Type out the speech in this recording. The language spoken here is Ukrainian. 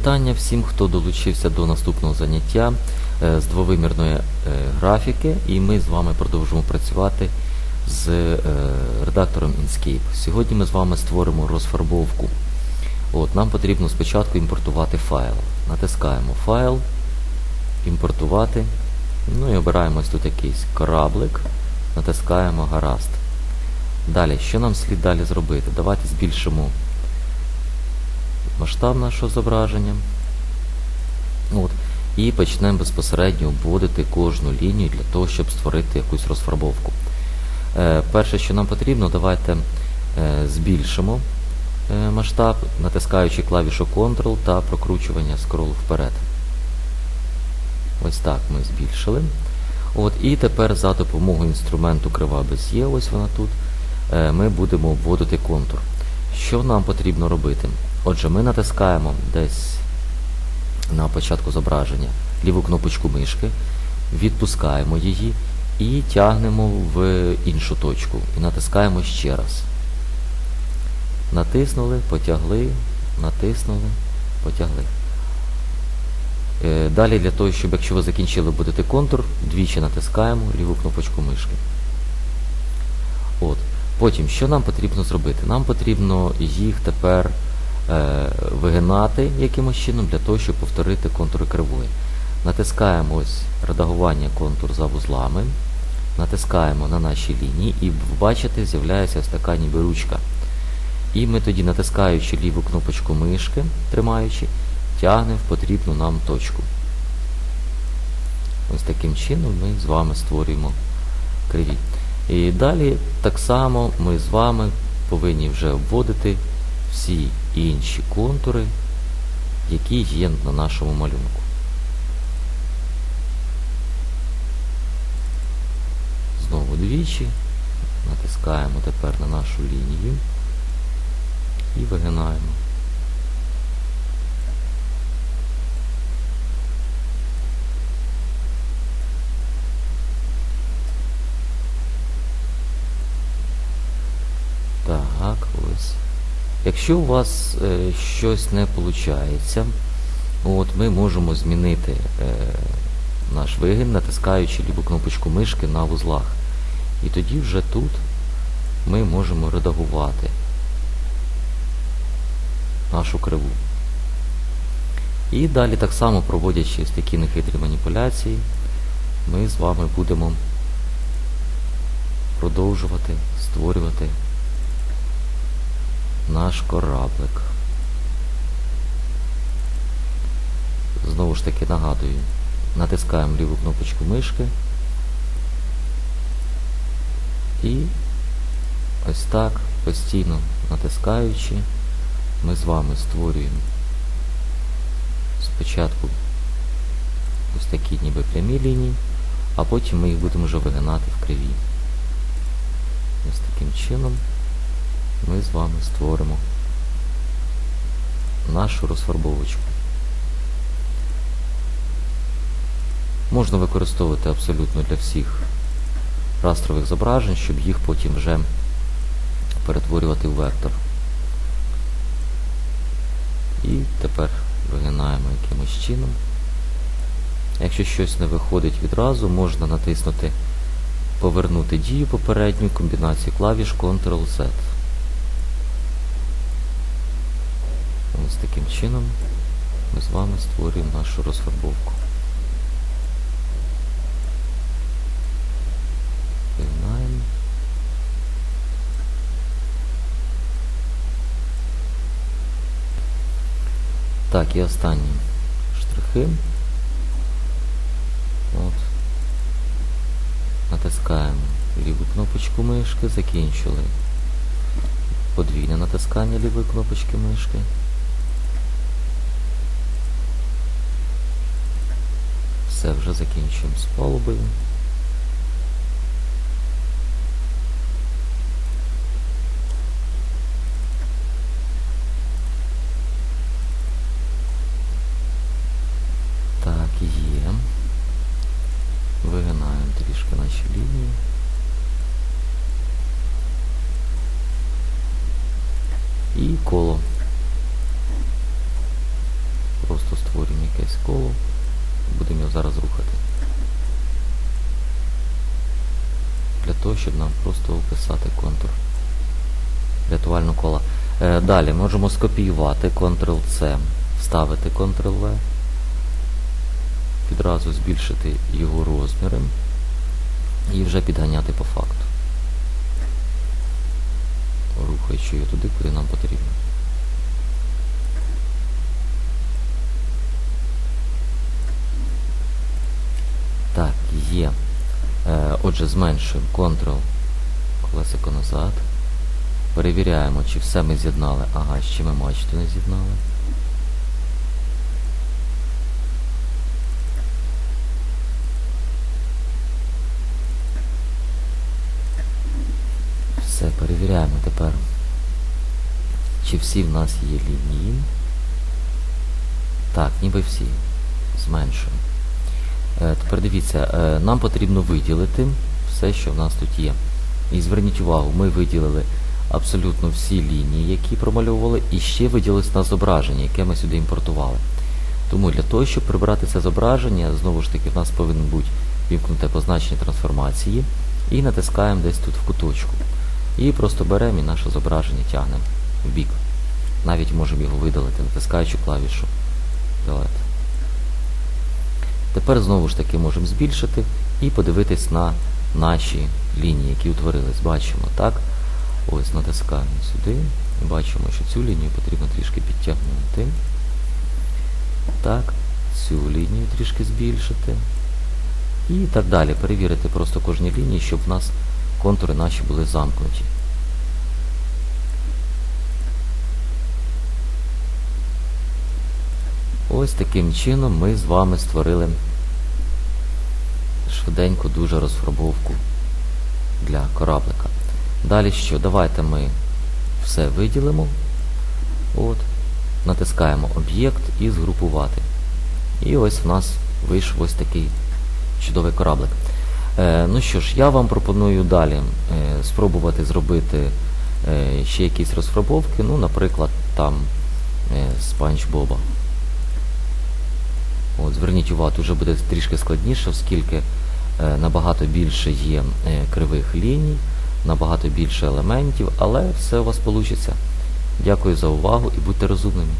вітання всім, хто долучився до наступного заняття е, з двовимірної е, графіки, і ми з вами продовжимо працювати з е, редактором Inkscape. Сьогодні ми з вами створимо розфарбовку. От, нам потрібно спочатку імпортувати файл. Натискаємо файл, імпортувати. Ну і обираємо тут якийсь кораблик, натискаємо гаразд. Далі, що нам слід далі зробити? Давайте збільшимо масштаб нашого зображення. От. І почнемо безпосередньо обводити кожну лінію для того, щоб створити якусь розфарбовку. Е, перше, що нам потрібно, давайте е, збільшимо е, масштаб, натискаючи клавішу Ctrl та прокручування скролу вперед. Ось так ми збільшили. От, І тепер за допомогою інструменту крива без є, ось вона тут, е, ми будемо обводити контур. Що нам потрібно робити? Отже, ми натискаємо десь на початку зображення ліву кнопочку мишки, відпускаємо її і тягнемо в іншу точку. І натискаємо ще раз. Натиснули, потягли, натиснули, потягли. Е, Далі для того, щоб якщо ви закінчили будете контур, двічі натискаємо ліву кнопочку мишки. От. Потім, що нам потрібно зробити? Нам потрібно їх тепер вигинати якимось чином для того, щоб повторити контури кривої. Натискаємо ось редагування контур за вузлами, натискаємо на наші лінії і бачите, з'являється ось така ніби ручка. І ми тоді, натискаючи ліву кнопочку мишки, тримаючи, тягнемо в потрібну нам точку. Ось таким чином ми з вами створюємо криві. І далі так само ми з вами повинні вже обводити всі інші контури, які є на нашому малюнку. Знову двічі. Натискаємо тепер на нашу лінію і вигинаємо. Так, ось. Якщо у вас е, щось не виходить, от ми можемо змінити е, наш вигін, натискаючи ліву кнопочку мишки на вузлах. І тоді вже тут ми можемо редагувати нашу криву. І далі так само проводячи ось такі нехитрі маніпуляції, ми з вами будемо продовжувати створювати наш кораблик. Знову ж таки нагадую, натискаємо ліву кнопочку мишки і ось так, постійно натискаючи, ми з вами створюємо спочатку ось такі ніби прямі лінії, а потім ми їх будемо вже вигинати в криві. Ось таким чином ми з вами створимо нашу розфарбовочку. Можна використовувати абсолютно для всіх растрових зображень, щоб їх потім вже перетворювати в вектор. І тепер вигинаємо якимось чином. Якщо щось не виходить відразу, можна натиснути Повернути дію попередню комбінацію клавіш Ctrl-Z. Ось таким чином ми з вами створюємо нашу розфарбовку. Вигинаємо. Так, і останні штрихи. От. Натискаємо ліву кнопочку мишки, закінчили подвійне натискання лівої кнопочки мишки. Все, вже закінчуємо з палубою. Так, є. Вигинаємо трішки наші лінії. І коло. Просто створюємо якесь коло. Будемо його зараз рухати. Для того, щоб нам просто описати контур рятувального кола. Е, далі можемо скопіювати Ctrl-C, вставити Ctrl-V, відразу збільшити його розміри і вже підганяти по факту. Рухаючи його туди, куди нам потрібно. Так, є. Е, отже, зменшуємо Ctrl, колесико назад. Перевіряємо, чи все ми з'єднали. Ага, ще ми мачту не з'єднали. Все, перевіряємо тепер. Чи всі в нас є лінії. Так, ніби всі. Зменшуємо. Е, тепер дивіться, е, нам потрібно виділити все, що в нас тут є. І зверніть увагу, ми виділили абсолютно всі лінії, які промальовували, і ще виділилось на зображення, яке ми сюди імпортували. Тому для того, щоб прибрати це зображення, знову ж таки, в нас повинен бути вімкнуте позначення трансформації і натискаємо десь тут в куточку. І просто беремо і наше зображення тягнемо в бік. Навіть можемо його видалити, натискаючи клавішу Delete. Тепер знову ж таки можемо збільшити і подивитись на наші лінії, які утворились. Бачимо, так? Ось натискаємо сюди бачимо, що цю лінію потрібно трішки підтягнути. Так, цю лінію трішки збільшити. І так далі. Перевірити просто кожні лінії, щоб в нас контури наші були замкнуті. Ось таким чином ми з вами створили швиденько дуже розфарбовку для кораблика. Далі що? Давайте ми все виділимо. От, Натискаємо об'єкт і згрупувати. І ось в нас вийшов ось такий чудовий кораблик. Е, ну що ж, я вам пропоную далі е, спробувати зробити е, ще якісь розфарбовки, ну, наприклад, там е, Спанч Боба. От, Зверніть увагу, вже буде трішки складніше, оскільки е, набагато більше є е, кривих ліній, набагато більше елементів, але все у вас вийде. Дякую за увагу і будьте розумними.